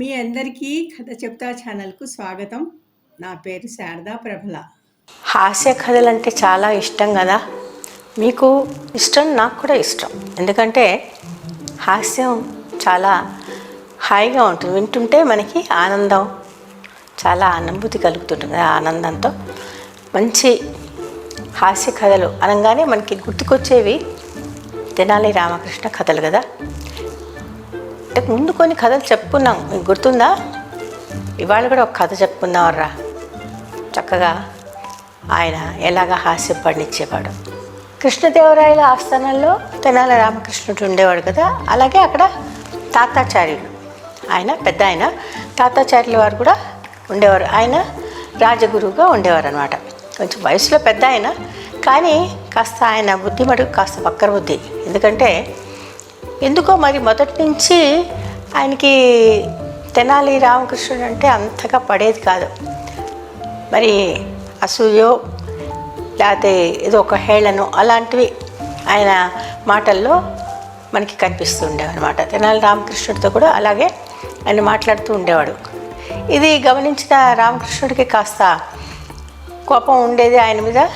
మీ అందరికీ కథ చెప్తా ఛానల్కు స్వాగతం. నా పేరు శారదా ప్రభల. హాస్య కథలు అంటే చాలా ఇష్టం కదా? మీకు ఇష్టం నాకు కూడా ఇష్టం. ఎందుకంటే హాస్యం చాలా హాయిగా ఉంటుంది. వింటుంటే మనకి ఆనందం చాలా అనుభూతి కలుగుతుంటుంది ఆ ఆనందంతో. మంచి హాస్య కథలు అనగానే మనకి గుర్తుకొచ్చేవి తెనాలి రామకృష్ణ కథలు కదా? ముందు కొన్ని కథలు చెప్పుకున్నాం. మీకు గుర్తుందా? ఇవాళ కూడా ఒక కథ చెప్పుకుందాం చక్కగా ఆయన ఎలాగ హాస్యం పండించేవాడు. కృష్ణదేవరాయల ఆస్థానంలో తెనాల రామకృష్ణుడు ఉండేవాడు కదా. అలాగే అక్కడ తాతాచార్యులు. ఆయన పెద్ద ఆయన. తాతాచార్యుల వారు కూడా ఉండేవారు. ఆయన రాజగురువుగా ఉండేవారు అనమాట కొంచెం వయసులో పెద్ద ఆయన. కానీ కాస్త ఆయన బుద్ధి మటుకు కాస్త వక్ర బుద్ధి ఎందుకంటే ఎందుకో మరి మొదటి నుంచి ఆయనకి తెనాలి రామకృష్ణుడు అంటే అంతగా పడేది కాదు. మరి అసూయో లేకపోతే ఏదో ఒక హేళను అలాంటివి ఆయన మాటల్లో మనకి కనిపిస్తూ ఉండేవన్నమాట తెనాలి రామకృష్ణుడితో కూడా అలాగే ఆయన మాట్లాడుతూ ఉండేవాడు. ఇది గమనించిన రామకృష్ణుడికి కాస్త కోపం ఉండేది ఆయన మీద.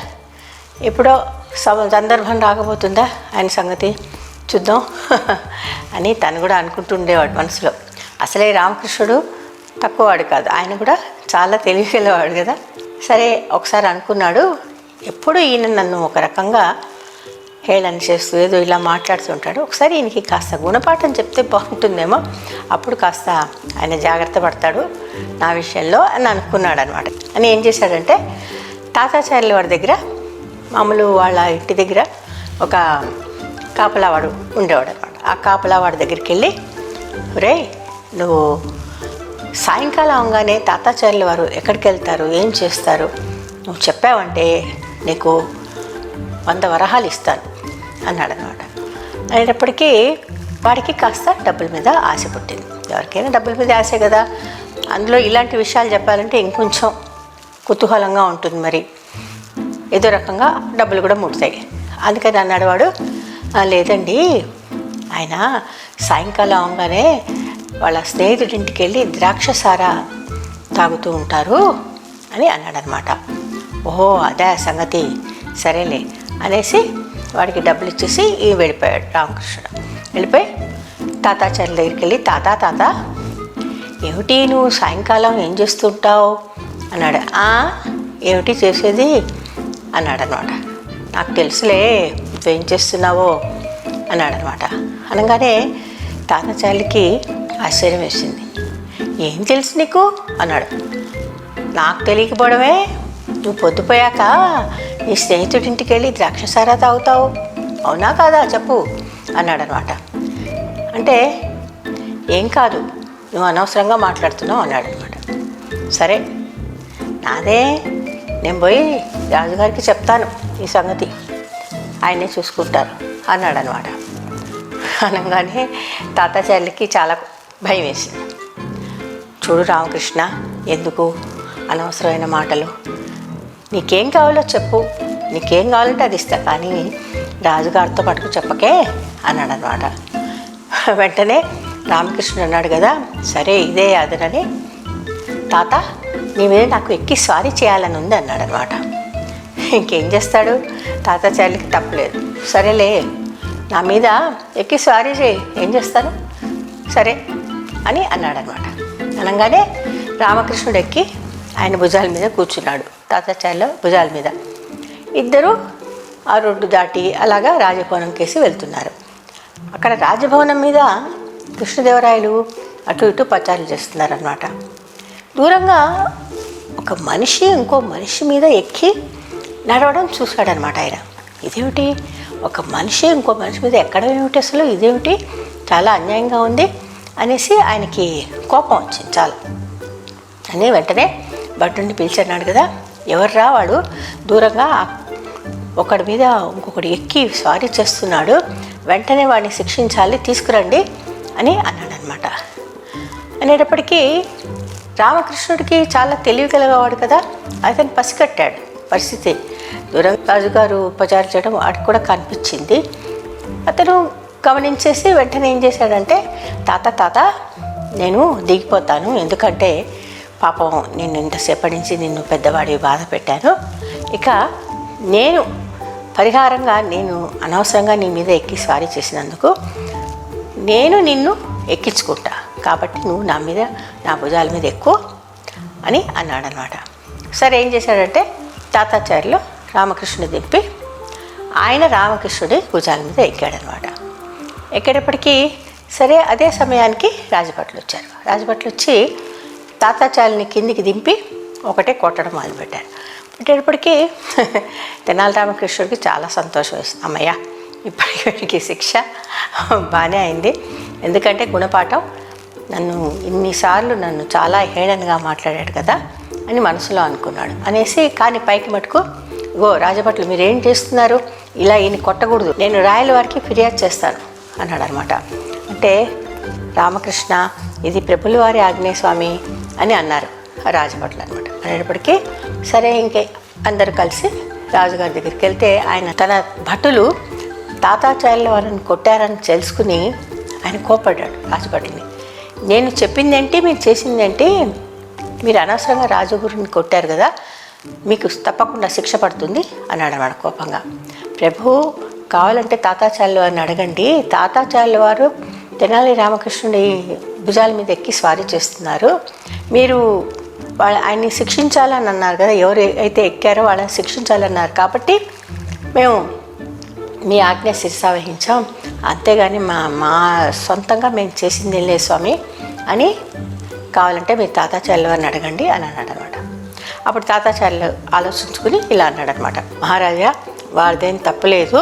ఎప్పుడో సందర్భం రాకపోతుందా ఆయన సంగతి? చూద్దాం. అని తను కూడా అనుకుంటుండేవాడు మనసులో. అసలే రామకృష్ణుడు తక్కువవాడు కాదు. ఆయన కూడా చాలా తెలివిగలవాడు కదా. సరే ఒకసారి అనుకున్నాడు ఎప్పుడు ఈయన నన్ను ఒక రకంగా హేళన చేస్తూ ఏదో ఇలా మాట్లాడుతుంటాడు ఒకసారి ఈయనకి కాస్త గుణపాఠం చెప్తే బాగుంటుందేమో. అప్పుడు కాస్త ఆయన జాగ్రత్త పడతాడు నా విషయంలో అని అనుకున్నాడు అనమాట అని ఏం చేశాడంటే తాతాచార్యుల వారి దగ్గర మామూలు వాళ్ళ ఇంటి దగ్గర ఒక కాపలావాడు ఉండేవాడు అనమాట ఆ కాపలావాడి దగ్గరికి వెళ్ళి రే నువ్వు సాయంకాలం అవగానే తాతాచార్యుల వారు ఎక్కడికి వెళ్తారు ఏం చేస్తారు? నువ్వు చెప్పావంటే నీకు వంద వరహాలు ఇస్తాను అన్నాడు అనమాట అనేటప్పటికీ వాడికి కాస్త డబ్బుల మీద ఆశ పుట్టింది. ఎవరికైనా డబ్బుల మీద ఆశే కదా. అందులో ఇలాంటి విషయాలు చెప్పాలంటే ఇంకొంచెం కుతూహలంగా ఉంటుంది మరి. ఏదో రకంగా డబ్బులు కూడా ముడతాయి అందుకని అన్నాడు వాడు లేదండి. ఆయన సాయంకాలం అవగానే వాళ్ళ స్నేహితుడింటికి వెళ్ళి ద్రాక్ష సారా తాగుతూ ఉంటారు అని అన్నాడు అనమాట ఓహో అదే ఆ సంగతి. సరేలే అనేసి వాడికి డబ్బులు ఇచ్చేసి ఈ వెళ్ళిపోయాడు రామకృష్ణుడు. వెళ్ళిపోయి తాతాచార్యుల దగ్గరికి వెళ్ళి తాత తాత ఏమిటి నువ్వు సాయంకాలం ఏం చేస్తుంటావు? అన్నాడు. ఏమిటి చేసేది? అన్నాడు అనమాట నాకు తెలుసులే నువ్వేం చేస్తున్నావో అన్నాడు అనమాట అనగానే తాతచాలికి ఆశ్చర్యం వేసింది. ఏం తెలుసు నీకు? అన్నాడు. నాకు తెలియకపోవడమే. నువ్వు పొద్దుపోయాక నీ స్నేహితుడింటికి వెళ్ళి ద్రాక్షసారా తాగుతావు. అవునా కాదా చెప్పు అన్నాడు అనమాట అంటే ఏం కాదు. నువ్వు అనవసరంగా మాట్లాడుతున్నావు అన్నాడు అనమాట సరే నాదే. నేను పోయి రాజుగారికి చెప్తాను ఈ సంగతి. ఆయనే చూసుకుంటారు అన్నాడు అనమాట అనగానే తాతాచార్యులకి చాలా భయం వేసింది చూడు రామకృష్ణ ఎందుకు అనవసరమైన మాటలు? నీకేం కావాలో చెప్పు. నీకేం కావాలంటే అది ఇస్తా. కానీ రాజుగారితో పట్టుకు చెప్పకే అన్నాడు అనమాట వెంటనే రామకృష్ణుడు అన్నాడు కదా సరే ఇదే అదనని తాత నీ మీద నాకు ఎక్కి స్వారీ చేయాలని ఉంది అన్నాడు అనమాట ఇంకేం చేస్తాడు? తాతాచార్యులకి తప్పలేదు. సరేలే నా మీద ఎక్కి సారీ చేయి. ఏం చేస్తాను సరే అని అన్నాడనమాట. అనగానే రామకృష్ణుడు ఎక్కి ఆయన భుజాల మీద కూర్చున్నాడు. తాతాచార్యుల భుజాల మీద. ఇద్దరు ఆ రోడ్డు దాటి అలాగా రాజభవనం కేసి వెళ్తున్నారు. అక్కడ రాజభవనం మీద కృష్ణదేవరాయలు అటు ఇటు పచారులు చేస్తున్నారనమాట. దూరంగా ఒక మనిషి ఇంకో మనిషి మీద ఎక్కి నడవడం చూశాడనమాట ఆయన. ఇదేమిటి? ఒక మనిషి ఇంకో మనిషి మీద ఎక్కడ ఏమిటి అసలు? ఇదేమిటి? చాలా అన్యాయంగా ఉంది అనేసి ఆయనకి కోపం వచ్చింది చాలా. అని వెంటనే భటుడిని పిలిచన్నాడు కదా ఎవర్రా వాడు? దూరంగా ఒకడి మీద ఇంకొకటి ఎక్కి స్వారీ చేస్తున్నాడు వెంటనే వాడిని శిక్షించాలి తీసుకురండి అని అన్నాడు అనమాట అనేటప్పటికీ రామకృష్ణుడికి చాలా తెలివి కలగవాడు కదా అతను పసిగట్టాడు పరిస్థితి. రాజు గారు ఉపచారం చేయడం వాడికి కూడా కనిపించింది. అతను గమనించేసి వెంటనే ఏం చేశాడంటే తాత తాత నేను దిగిపోతాను. ఎందుకంటే పాపం నేను ఇంతసేపటి నుంచి నిన్ను పెద్దవాడి బాధ పెట్టాను. ఇక నేను పరిహారంగా నేను అనవసరంగా నీ మీద ఎక్కి స్వారీ చేసినందుకు నేను నిన్ను ఎక్కించుకుంటా. కాబట్టి నువ్వు నా మీద నా భుజాల మీద ఎక్కువ అని అన్నాడనమాట. సరే ఏం చేశాడంటే తాతాచార్యులు రామకృష్ణుని దింపి ఆయన రామకృష్ణుడి భుజాల మీద ఎక్కాడనమాట. ఎక్కేటప్పటికీ సరే అదే సమయానికి రాజభట్లు వచ్చారు. రాజభట్లు వచ్చి తాతాచార్యుని కిందికి దింపి ఒకటే కొట్టడం మొదలుపెట్టారు. పెట్టేటప్పటికీ తెనాలి రామకృష్ణుడికి చాలా సంతోషం వేసింది అమ్మయ్య ఇప్పటికి శిక్ష బాగానే అయింది. ఎందుకంటే గుణపాఠం నన్ను ఇన్నిసార్లు నన్ను చాలా హేళనగా మాట్లాడాడు కదా అని మనసులో అనుకున్నాడు. అనేసి కానీ పైకి మటుకు ఓ రాజభట్లు మీరు ఏం చేస్తున్నారు? ఇలా ఈయన కొట్టకూడదు. నేను రాయల వారికి ఫిర్యాదు చేస్తాను అన్నాడు అనమాట అంటే రామకృష్ణ ఇది ప్రభుల వారి ఆగ్నేయ స్వామి అని అన్నారు రాజభట్లు అనమాట అనేటప్పటికీ సరే ఇంకే అందరూ కలిసి రాజుగారి దగ్గరికి వెళ్తే ఆయన తన భటులు తాతాచార్యుల వారిని కొట్టారని తెలుసుకుని ఆయన కోపడ్డాడు రాజభటుని నేను చెప్పిందేంటి మీరు చేసిందేంటి? మీరు అనవసరంగా రాజగురుని కొట్టారు కదా మీకు తప్పకుండా శిక్ష పడుతుంది అన్నాడు అన్నమాట కోపంగా. ప్రభు కావాలంటే తాతాచార్యులు వారిని అడగండి. తాతాచార్యుల వారు తెనాలి రామకృష్ణుడి భుజాల మీద ఎక్కి స్వారీ చేస్తున్నారు. మీరు వాళ్ళ ఆయన్ని శిక్షించాలని అన్నారు కదా ఎవరు అయితే ఎక్కారో వాళ్ళని శిక్షించాలన్నారు కాబట్టి మేము మీ ఆజ్ఞ శిరసావహించాం అంతేగాని మా మా సొంతంగా మేము చేసింది లేదు స్వామి అని కావాలంటే మీరు తాతాచార్యుల వారిని అడగండి అని అన్నాడు అనమాట అప్పుడు తాతాచార్యులు ఆలోచించుకుని ఇలా అన్నాడు అనమాట మహారాజా వారిదేం తప్పులేదు.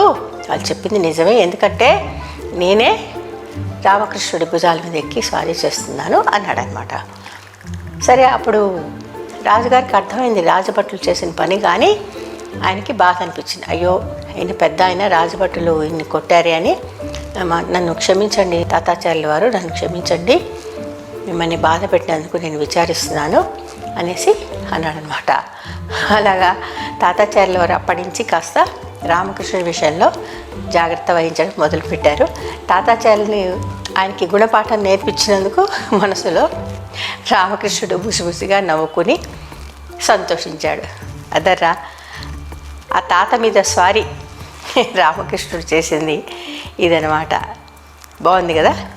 వాళ్ళు చెప్పింది నిజమే. ఎందుకంటే నేనే రామకృష్ణుడి భుజాల మీద ఎక్కి స్వారీ చేస్తున్నాను అన్నాడు అనమాట సరే అప్పుడు రాజుగారికి అర్థమైంది రాజభట్లు చేసిన పని కానీ ఆయనకి బాధ అనిపించింది. అయ్యో ఆయన పెద్ద ఆయన రాజభటులు ఇన్ని కొట్టారే అని నన్ను క్షమించండి తాతాచార్యుల వారు నన్ను క్షమించండి. మిమ్మల్ని బాధ పెట్టినందుకు నేను విచారిస్తున్నాను. అనేసి అన్నాడనమాట. అలాగా తాతాచార్యుల వారు అప్పటి నుంచి కాస్త రామకృష్ణుడి విషయంలో జాగ్రత్త వహించడం మొదలుపెట్టారు. తాతాచార్యుని ఆయనకి గుణపాఠం నేర్పించినందుకు మనసులో రామకృష్ణుడు బుసిబుసిగా నవ్వుకుని సంతోషించాడు. అదర్రా ఆ తాత మీద స్వారీ రామకృష్ణుడు చేసింది ఇదనమాట. బాగుంది కదా?